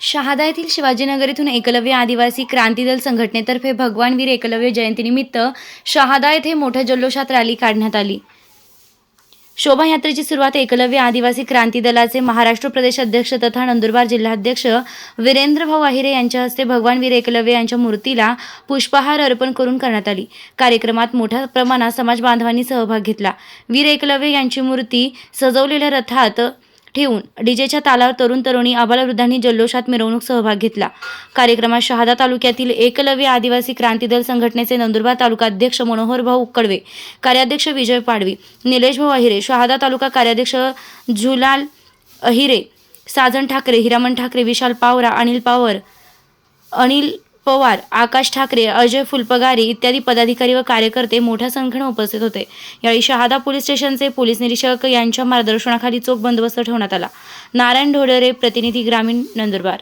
शहादा येथील शिवाजीनगर इथून एकलव्य आदिवासी क्रांती दल संघटनेतर्फे भगवानवीर एकलव्य जयंतीनिमित्त शहादा येथे मोठ्या जल्लोषात रॅली काढण्यात आली. शोभायात्रेची सुरुवात एकलव्य आदिवासी क्रांती दलाचे महाराष्ट्र प्रदेश अध्यक्ष तथा नंदुरबार जिल्हाध्यक्ष वीरेंद्र भाऊ आहिरे यांच्या हस्ते भगवान वीर एकलव्य यांच्या मूर्तीला पुष्पहार अर्पण करून करण्यात आली. कार्यक्रमात मोठ्या प्रमाणात समाज बांधवांनी सहभाग घेतला. वीर एकलव्य यांची मूर्ती सजवलेल्या रथात ठेवून डीजेच्या तालावर तरुण तरुणी आबालवृद्धांनी जल्लोषात मिरवणूक सहभाग घेतला. कार्यक्रमात शहादा तालुक्यातील एकलव्य आदिवासी क्रांती दल संघटनेचे नंदुरबार तालुका अध्यक्ष मनोहर भाऊ कडवे कार्याध्यक्ष विजय पाडवी निलेश भाऊ अहिरे शहादा तालुका कार्याध्यक्ष झुलाल अहिरे साजन ठाकरे हिरामन ठाकरे विशाल पावरा अनिल पावर अनिल पवार आकाश ठाकरे अजय फुलपगारी इत्यादी पदाधिकारी व कार्यकर्ते मोठ्या संख्येने उपस्थित होते. यावेळी शहादा पोलीस स्टेशनचे पोलीस निरीक्षक यांच्या मार्गदर्शनाखाली चोख बंदोबस्त ठेवण्यात आला. नारायण ढोडरे प्रतिनिधी ग्रामीण नंदुरबार.